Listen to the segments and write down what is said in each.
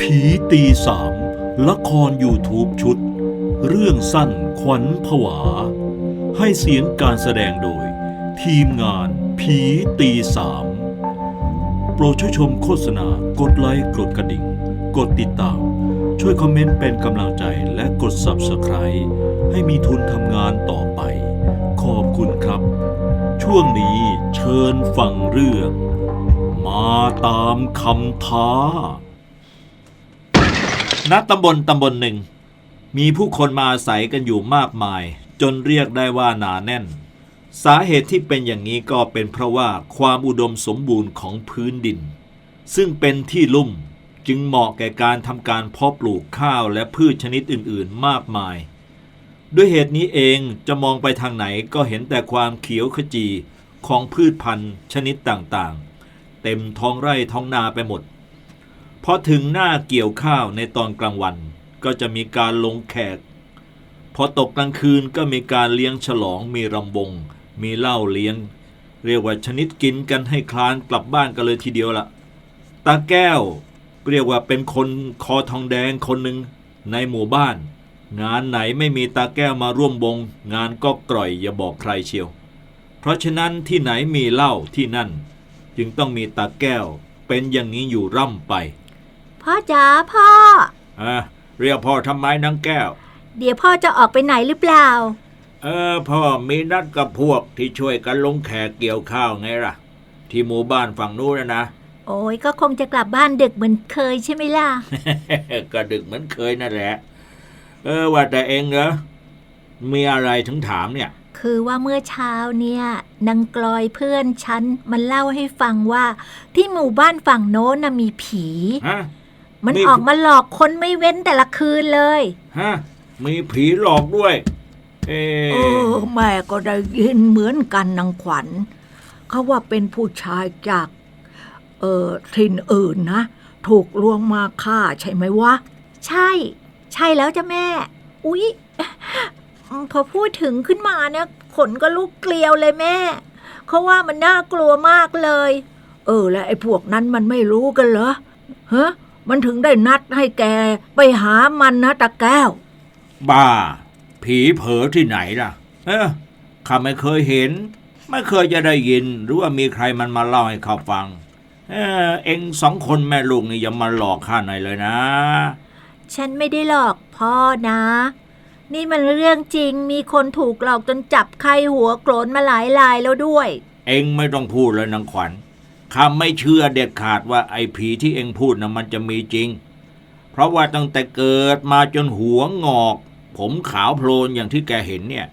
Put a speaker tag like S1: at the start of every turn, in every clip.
S1: ผีตีสามละคร YouTube ชุด เรื่องสั้นขวัญผวา ให้เสียงการแสดงโดย ทีมงานผีตีสามโปรดช่วยชมโฆษณากดไลค์กดกระดิ่ง กดติดตาม ช่วยคอมเมนต์เป็นกำลังใจและกด Subscribe ให้มีทุนทำงานต่อไป ขอบคุณครับ ช่วงนี้เชิญฟังเรื่อง มาตามคำท้า ณตำบลตำบลหนึ่ง มีผู้คนมาอาศัยกันอยู่มากมาย จนเรียกได้ว่าหนาแน่น สาเหตุที่เป็นอย่างนี้ก็เป็นเพราะว่าความอุดมสมบูรณ์ของพื้นดิน ซึ่งเป็นที่ลุ่มจึงเหมาะแก่การทำการเพาะปลูกข้าวและพืชชนิดอื่นๆ มากมาย ด้วยเหตุนี้เองจะมองไปทางไหนก็เห็นแต่ความเขียวขจีของพืชพันธุ์ชนิดต่างๆ เต็มท้องไร่ท้องนาไปหมด พอถึงหน้าเกี่ยวข้าวในตอนกลางวันก็จะมีการลงแขก พอตกกลางคืนก็มีการเลี้ยงฉลองมีรำวง มีเหล้าเลี้ยง เรียกว่าชนิดกินกันให้คลานกลับบ้านกันเลยทีเดียวละตาแก้วเรียกว่าเป็นคนคอทองแดงคนหนึ่งในหมู่บ้าน งานไหนไม่มีตาแก้วมาร่วมวง งานก็กร่อยอย่าบอกใครเชียว เพราะฉะนั้นที่ไหนมีเหล้าที่นั่น จึงต้องมีตาแก้วเป็นอย่างนี้อยู่ร่ำไป
S2: พ่อจ๋าพ่อ
S1: อะเรียกพ่อทำไมนางแก้ว
S2: เดี๋ยวพ่อจะออกไปไหนหรือเปล่า
S1: เออพ่อมีนัดกับพวกที่ช่วยกันลงแขกเกี่ยวข้าวไงล่ะ ที่หมู่บ้านฝั่งนู้นนะนะ
S2: โอ้ยก็คงจะกลับบ้านดึกเหมือนเคยใช่ไหมล่ะ
S1: ก็ดึกเหมือนเคยนั่นแหละ เออว่าแต่เองเหรอมีอะไรถึงถามเนี่ย
S2: คือว่าเมื่อเช้าเนี่ยนางกลอยเพื่อนฉันมันเล่าให้ฟังว่า ที่หมู่บ้านฝั่งโน้นน่ะมีผี
S1: ฮะ
S2: มัน
S1: มี
S2: ออกมาหลอกคนไม่เว้นแต่ละคืนเลย
S1: ฮะ มีผีหลอกด้วย เอ
S3: เออแม่ก็ได้ยินเหมือนกันนางขวัญ เขาว่าเป็นผู้ชายจาก เออถิ่นอื่นนะ ถูกลวงมาฆ่าใช่ไหมวะ
S2: ใช่ ใช่แล้วจ้ะแม่ อุ๊ย พอพูดถึงขึ้นมาเนี่ยขนก็ลุกเกลียวเลยแม่ เขาว่ามันน่ากลัวมากเลย
S3: เออ แล้วไอ้พวกนั้นมันไม่รู้กันเหรอฮะ มันถึงได้นัดให้แกไปหามันนะตาแก้ว
S1: บ้า ผีเผลอที่ไหนล่ะ เออข้าไม่เคยเห็น ไม่เคยจะได้ยิน หรือว่ามีใครมันมาเล่าให้ข้าฟัง เออเองสองคนแม่ลูกนี่อย่ามาหลอกข้าหน่อยเลยนะ
S2: ฉันไม่ได้หลอกพ่อนะ นี่มันเรื่องจริงมีคนถูกหลอกจนจับไข้หัวโกรนมาหลายลายแล้วด้วย
S1: เองไม่ต้องพูดเลยนางขวัญ ข้าไม่เชื่อเด็ดขาดว่าไอ้ผีที่เองพูดนะมันจะมีจริง เพราะว่าตั้งแต่เกิดมาจนหัวงอก ผมขาวโพลนอย่างที่แกเห็นเนี่ย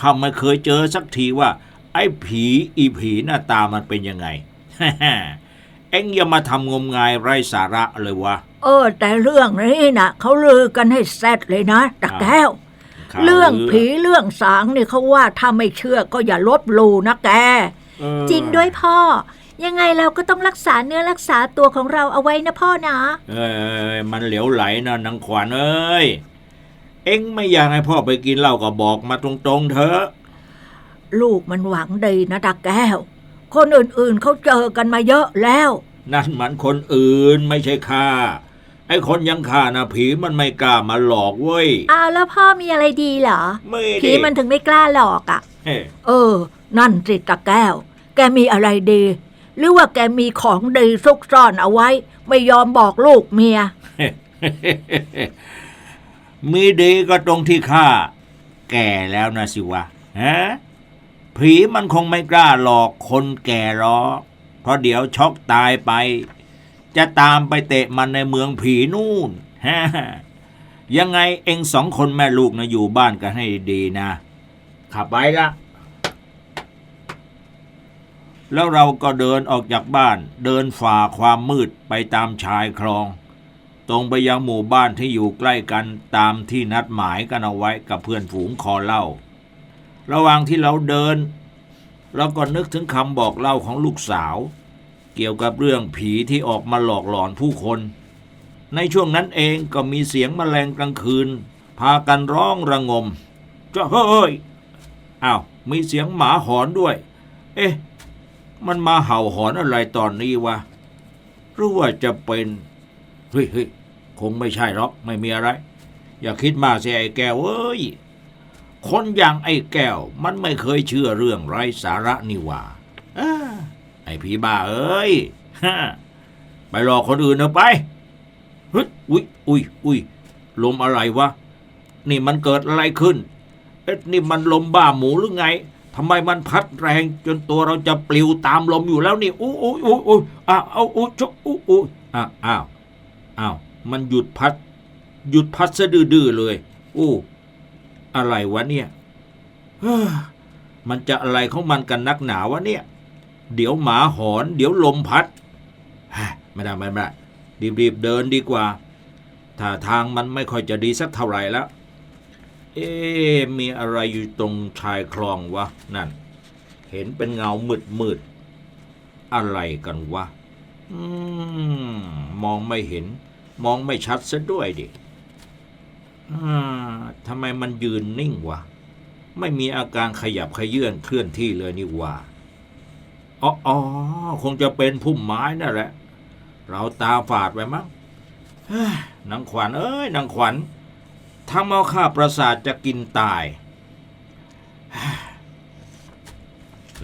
S1: ข้าไม่เคยเจอสักทีว่า ไอ้ผีอีผีหน้าตามันเป็นยังไง เอ็งอย่ามาทำงมงายไร้สาระเลยวะ
S3: เออ แต่เรื่องนี้นะเขาลือกันให้แซดเลยนะตาแก้ว
S1: ข่าว
S3: เรื่อง
S1: ลื
S3: ผีเรื่องสางนี่เขาว่าถ้าไม่เชื่อก็อย่าลบหลูนะแก
S1: เออ
S2: จริงด้วยพ่อ ยังไงเราก็ต้องรักษาเนื้อรักษาตัวของเราเอาไว้นะพ่อนะ
S1: เอ้ยมันเหลวไหลนะนางขวัญเอ้ย เอ็งไม่อยากให้พ่อไปกินเหล้าก็บอกมาตรงๆเถอะ
S3: ลูกมันหวังดีนะตาแก้ว คนอื่นๆเขาเจอกันมาเยอะแล้ว
S1: นั่นมันคนอื่นไม่ใช่ข้าไอ้คนอยังข้านะผีมันไม่กล้ามาหลอกเว้ย
S2: อ้าวแล้วพ่อมีอะไรดีเหรอ
S1: ไม่
S2: ผี
S1: ดิ
S2: มันถึงไม่กล้าหลอกอะ่ะ
S1: เฮ้
S3: เออ นั่นสิตาแก้ว แกมีอะไรดี หรือว่าแกมีของดีซุกซ่อนเอาไว้ ไม่ยอมบอกลูกเมีย
S1: มีดีก็ตรงที่ข้าแก่แล้วนะสิวะฮะผีมันคงไม่กล้าหลอกคนแก่หรอกเพราะเดี๋ยวช็อกตายไป จะตามไปเตะมันในเมืองผีนู่นฮะยังไงเองสองคนแม่ลูกนะอยู่บ้านกันให้ดีนะขับไปละ แล้วเราก็เดินออกจากบ้านเดินฝ่าความมืดไปตามชายคลอง ตรงไปยังหมู่บ้านที่อยู่ใกล้กันตามที่นัดหมายกันเอาไว้กับเพื่อนฝูงคอเล่า ระหว่างที่เราเดิน เราก็นึกถึงคำบอกเล่าของลูกสาว เกี่ยวกับเรื่องผีที่ออกมาหลอกหลอนผู้คน ในช่วงนั้นเองก็มีเสียงแมลงกลางคืน พากันร้องระงมจะเฮ้ยอ้าวมีเสียงหมาหอนด้วย เอ๊ะ มันมาเห่าหอนอะไรตอนนี้วะหรือว่าจะเป็นเฮ้ยเฮ้ยคงไม่ใช่หรอกไม่มีอะไร อย่าคิดมากสิไอ้แก้วเอ้ยคนอย่างไอ้แก้ว มันไม่เคยเชื่อเรื่องไร้สาระนี่ว่าไอ้ผีบ้าเอ้ยไปหลอคนอื่นเถอะไปเฮ้ยอุ้ยอุ้ยอุ้ยลมอะไรวะ นี่มันเกิดอะไรขึ้นเอ๊ะนี่มันลมบ้าหมูหรือไง ทำไมมันพัดแรงจนตัวเราจะปลิวตามลมอยู่แล้วนี่อู้อู้อู้อู้อ้าวเอาอู้ชกอู้อู้อ้าวอ้าวอ้าวมันหยุดพัด หยุดพัดซะดื้อเลย อู้อะไรวะเนี่ยมันจะอะไรของมันกันนักหนาวะเนี่ย เดี๋ยวหมาหอน เดี๋ยวลมพัดไม่ได้ไม่ได้รีบๆเดินดีกว่าถ้าทางมันไม่ค่อยจะดีสักเท่าไหร่แล้ว เอ๊มีอะไรอยู่ตรงชายคลองวะ นั่น เห็นเป็นเงามืดมืด อะไรกันวะ อืม มองไม่เห็น มองไม่ชัดซะด้วยดิอ่าทำไมมันยืนนิ่งวะ ไม่มีอาการขยับขยื่นเคลื่อนที่เลยนี่ว่าอ๋ออคงจะเป็นพุ่มไม้นั่นแหละ เราตาฝาดไปมั้งนางขวัญเอ้ยนางขวัญ ทำเอาข้าประสาทจะกินตาย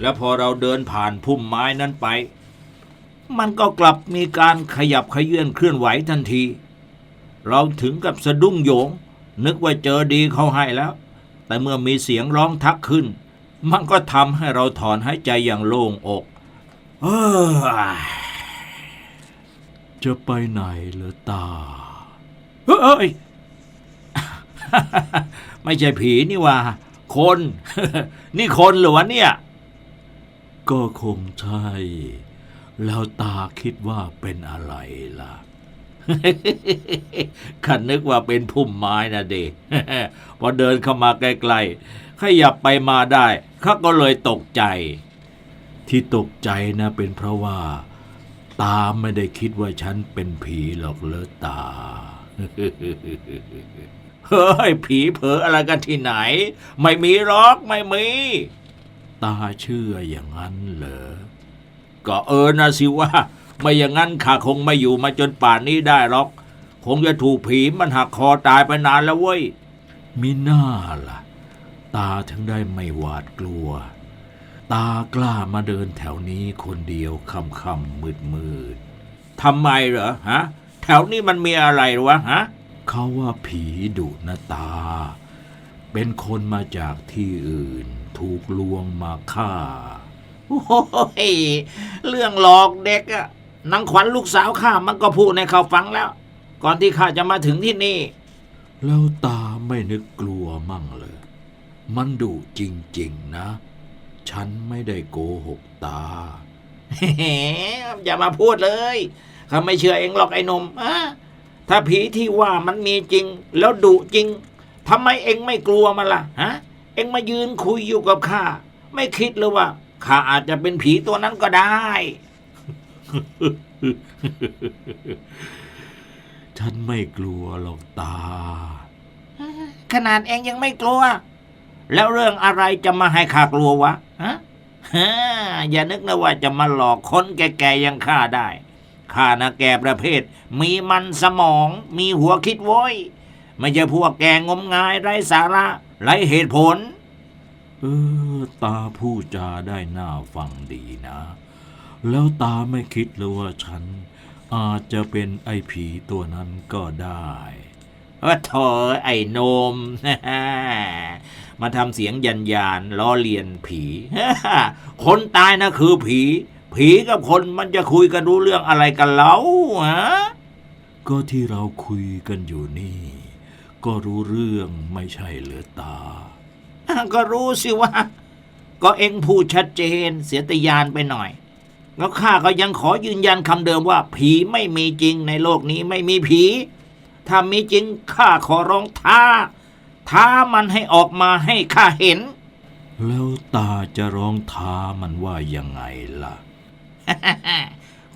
S1: แล้วพอเราเดินผ่านพุ่มไม้นั้นไป มันก็กลับมีการขยับขยื่นเคลื่อนไหวทันที เราถึงกับสะดุ้งโยง นึกว่าเจอดีเขาให้แล้ว แต่เมื่อมีเสียงร้องทักขึ้น มันก็ทำให้เราถอนหายใจอย่างโล่งอกเอ้ยจะไปไหนเหรอตา เฮ้ย ไม่ใช่ผีนี่ว่า คน นี่คนหรือวะเนี่ย ก็คงใช่ แล้วตาคิดว่าเป็นอะไรล่ะขันนึกว่าเป็นพุ่มไม้นะเดพอเดินเข้ามาใกล้ๆ ขยับไปมาได้ข้าก็เลยตกใจ ที่ตกใจนะเป็นเพราะว่า ตาไม่ได้คิดว่าฉันเป็นผีหรอกเลอตา เฮ้ย ผีเผลออะไรกันที่ไหน ไม่มีหรอกไม่มี ตาเชื่ออย่างนั้นเหรอ ก็เออนะสิว่า ไม่อย่างนั้นข้าคงไม่อยู่มาจนป่านนี้ได้หรอก คงจะถูกผีมันหักคอตายไปนานแล้วเว้ยมิน่าล่ะ ตาถึงได้ไม่หวาดกลัว ตากล้ามาเดินแถวนี้คนเดียวค่ำค่ำมืดมืดทำไมเหรอฮะ แถวนี้มันมีอะไรหรอวะฮะ เขาว่าผีดุนะตา เป็นคนมาจากที่อื่น ถูกลวงมาฆ่า โอ้ยเรื่องหลอกเด็กอะนางขวัญลูกสาวข้ามันก็พูดในเขาฟังแล้ว ก่อนที่ข้าจะมาถึงที่นี่ แล้วตาไม่นึกกลัวมั่งเลย มันดุจริง ๆ นะ ฉันไม่ได้โกหกตาอย่ามาพูดเลยข้าไม่เชื่อเองหรอกไอ้หนมอะ ถ้าผีที่ว่ามันมีจริง แล้วดุจริงทำไมเองไม่กลัวมันล่ะฮะ เองมายืนคุยอยู่กับข้า ไม่คิดเลยว่าข้าอาจจะเป็นผีตัวนั้นก็ได้ ฉันไม่กลัวหรอกตา ขนาดเองยังไม่กลัว แล้วเรื่องอะไรจะมาให้ข้ากลัววะฮะอย่านึกนะว่าจะมาหลอกคนแก่ๆย่างข้าได้ ข้านะแก่ประเภท มีมันสมอง มีหัวคิดโว้ยไม่ใช่พวกแกงมงายไร้สาระไร้เหตุผล เออ ตาพูดจาได้น่าฟังดีนะ แล้วตาไม่คิดเลยว่าฉัน อาจจะเป็นไอ้ผีตัวนั้นก็ได้ว่าโถไอ้นม มาทำเสียงยันยานล้อเลียนผี คนตายนะคือผี ผีกับคนมันจะคุยกันรู้เรื่องอะไรกันเล่าฮะก็ที่เราคุยกันอยู่นี่ ก็รู้เรื่องไม่ใช่เหรือตา ก็รู้สิว่า ก็เอ็งพูดชัดเจนเสียแตยานไปหน่อย แล้วข้าก็ยังขอยืนยันคำเดิมว่า ผีไม่มีจริงในโลกนี้ไม่มีผี ถ้ามีจริงข้าขอร้องท้า ท้ามันให้ออกมาให้ข้าเห็น แล้วตาจะร้องท้ามันว่ายังไงล่ะ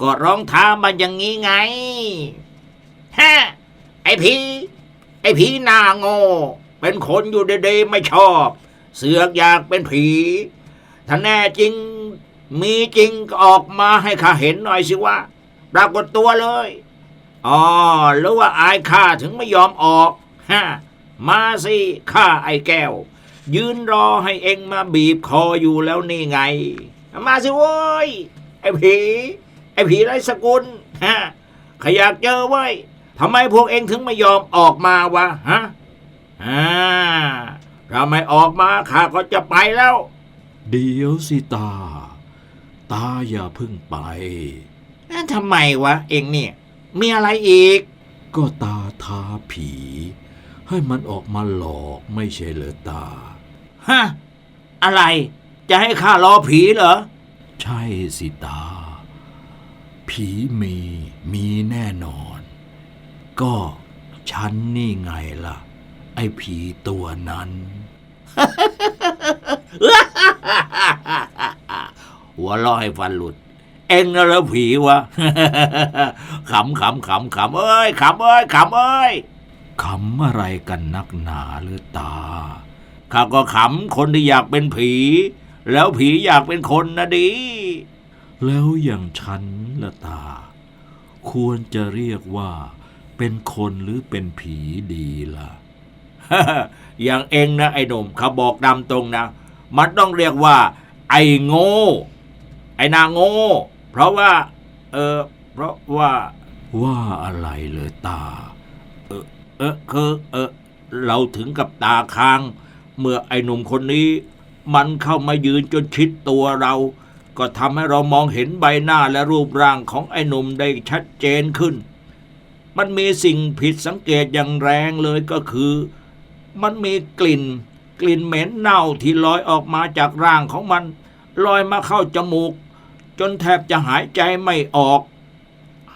S1: ก็ร้องท้ามันอย่างนี้ไงฮะไอ้ผีไอ้ผีหน้าโง่เป็นคนอยู่ดีๆไม่ชอบ เสือกอยากเป็นผี ถ้าแน่จริง มีจริงก็ออกมาให้ข้าเห็นหน่อยสิว่าปรากฏตัวเลยอ๋อหรือว่าอายข้าถึงไม่ยอมออกฮะมาสิข้าไอ้แก้ว ยืนรอให้เองมาบีบคออยู่แล้วนี่ไง มาสิโว้ย ผี ไอ้ผีไรสกุลฮะขอยากเจอเว้ยทำไมพวกเองถึงไม่ยอมออกมาวะฮะอ่าถ้าไม่ออกมาข้าก็จะไปแล้ว
S4: เดี๋ยวสิตา ตาอย่าเพึ่งไป
S1: นั่นทำไมวะ เองเนี่ย มีอะไรอีก
S4: ก็ตาท้าผี ให้มันออกมาหลอกไม่ใช่เหรอตา
S1: ฮะ อะไร จะให้ข้ารอผีเหรอ
S4: ใช่สิตา ผีมีมีแน่นอน ก็ฉันนี่ไงล่ะ ไอ้ผีตัวนั้น
S1: หัวเร้อยฟันหลุด เอ็งนะเหรอผีวะขำขำขำขำเอ้ยขำเอ้ยขำเอ้ย
S4: ขำอะไรกันนักหนาหรือตา
S1: ข้าก็ขำคนที่อยากเป็นผี แล้วผีอยากเป็นคนนะดิ
S4: แล้วอย่างฉันละตา ควรจะเรียกว่า เป็นคนหรือเป็นผีดีล่ะ
S1: อย่างเองนะไอ้หนุ่มเขาบอกดำตรงนะ มันต้องเรียกว่า ไอ้โง่ ไอ้นางโง่ เพราะว่า เออเพราะว่า
S4: ว่าอะไรเลยตา
S1: เออคือเออเราถึงกับตาค้าง เมื่อไอ้หนุ่มคนนี้ มันเข้ามายืนจนชิดตัวเรา ก็ทำให้เรามองเห็นใบหน้าและรูปร่างของไอ้หนุ่มได้ชัดเจนขึ้น มันมีสิ่งผิดสังเกตอย่างแรงเลยก็คือ มันมีกลิ่น กลิ่นเหม็นเน่าที่ลอยออกมาจากร่างของมัน ลอยมาเข้าจมูก จนแทบจะหายใจไม่ออก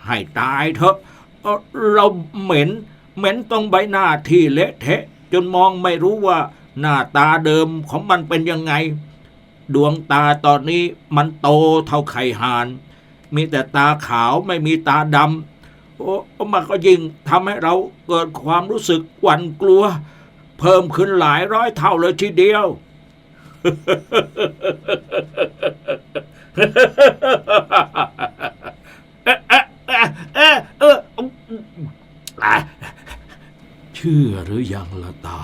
S1: ให้ตายเถอะเอ่อเราเหม็น เหม็นตรงใบหน้าที่เละเทะจนมองไม่รู้ว่า หน้าตาเดิมของมันเป็นยังไง ดวงตาตอนนี้มันโตเท่าไข่ห่าน มีแต่ตาขาวไม่มีตาดำโอ้มันก็ยิ่งทำให้เราเกิดความรู้สึกหวั่นกลัว เพิ่มขึ้นหลายร้อยเท่าเลยทีเดียวเอ๊ะเอ๊ะเอ๊ะเอ๊ะเอออะ
S4: เชื่อหรือยังละตา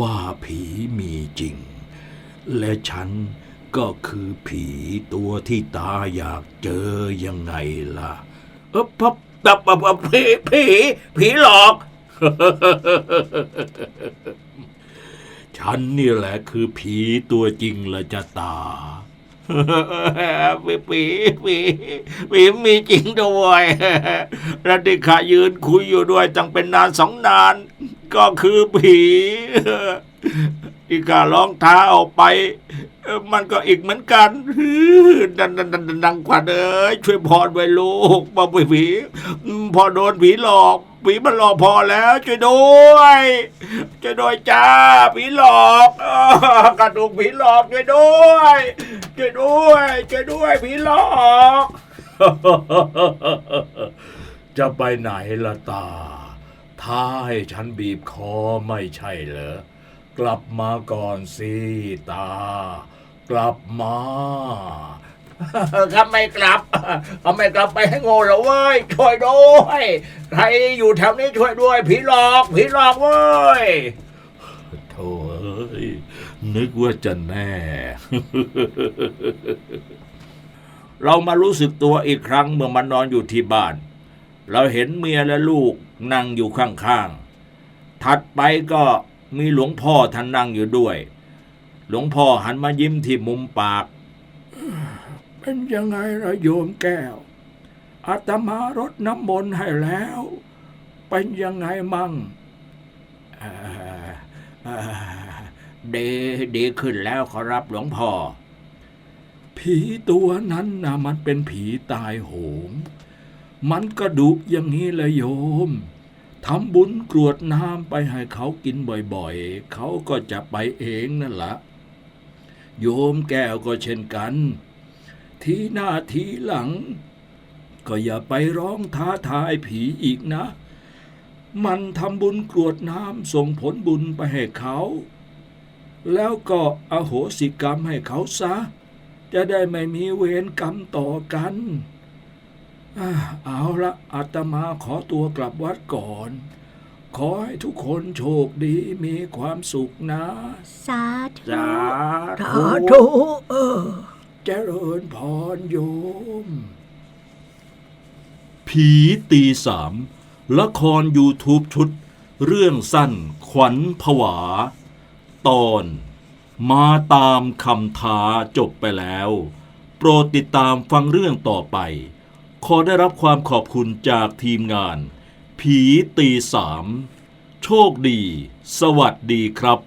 S4: ว่าผีมีจริง และฉันก็คือผีตัวที่ตาอยากเจอยังไงล่ะ
S1: เออพับตับปับผีผีผีหลอก
S4: ฉันนี่แหละคือผีตัวจริงละจะตา
S1: ผีผีผีผีมีจริงด้วย แล้วที่ข้ายืนคุยอยู่ด้วยตั้งเป็นนานสองนาน ก็คือผีที่ข้าร้องท้าออกไป มันก็อีกเหมือนกันดันดันดันดังขวัญเอ้ยช่วยพรไว้ลูกบ่าผี พอโดนผีหลอก ผีมันหลอกพอแล้ว ช่วยด้วยช่วยด้วยจ้า ผีหลอกกระดูกผีหลอกช่วยด้วยช่วยด้วยช่วยด้วย ผีหลอก
S4: จะไปไหนล่ะตา ท้าให้ฉันบีบคอไม่ใช่เหรอ กลับมาก่อนสิตา กลับมา
S1: ถ้าไม่กลับถ้าไม่กลับไปให้โง่แล้วเว้ย ช่วยด้วย ใครอยู่แถวนี้ช่วยด้วย ผีหลอก ผีหลอกเว้ย
S4: โถ่เอ้ย นึกว่าจะแน่
S1: เรามารู้สึกตัวอีกครั้งเมื่อมันนอนอยู่ที่บ้าน เราเห็นเมียและลูกนั่งอยู่ข้างๆ ถัดไปก็มีหลวงพ่อท่านนั่งอยู่ด้วย หลวงพ่อหันมายิ้มที่มุมปาก
S4: เป็นยังไงละโยมแก้ว อาตมารดน้ำมนต์ให้แล้ว เป็นยังไงมั่ง
S1: เอ่อเอ่อดีดีขึ้นแล้วขอรับหลวงพ่อ
S4: ผีตัวนั้นนะมันเป็นผีตายโหง มันก็ดุอย่างนี้เลยโยมทำบุญกรวดน้ำไปให้เขากินบ่อยๆ เขาก็จะไปเองนั่นละโยมแก้วก็เช่นกัน ทีหน้าทีหลัง ก็อย่าไปร้องท้าทายผีอีกนะ มันทำบุญกรวดน้ำส่งผลบุญไปให้เขา แล้วก็อโหสิกรรมให้เขาซะ จะได้ไม่มีเวรกรรมต่อกัน เอ่า
S5: เอาละอาตมาขอตัวกลับวัดก่อน ขอให้ทุกคนโชคดีมีความสุขนะ
S2: สาธุ
S5: สา
S3: สา
S5: ธุ
S3: ธุเออ
S5: เจริญพรโยม
S1: ผีตีสามละคร YouTube ชุด เรื่องสั้นขวัญผวา ตอนมาตามคำท้าจบไปแล้ว โปรดติดตามฟังเรื่องต่อไป ขอได้รับความขอบคุณจากทีมงาน ผีตีสาม โชคดี สวัสดีครับ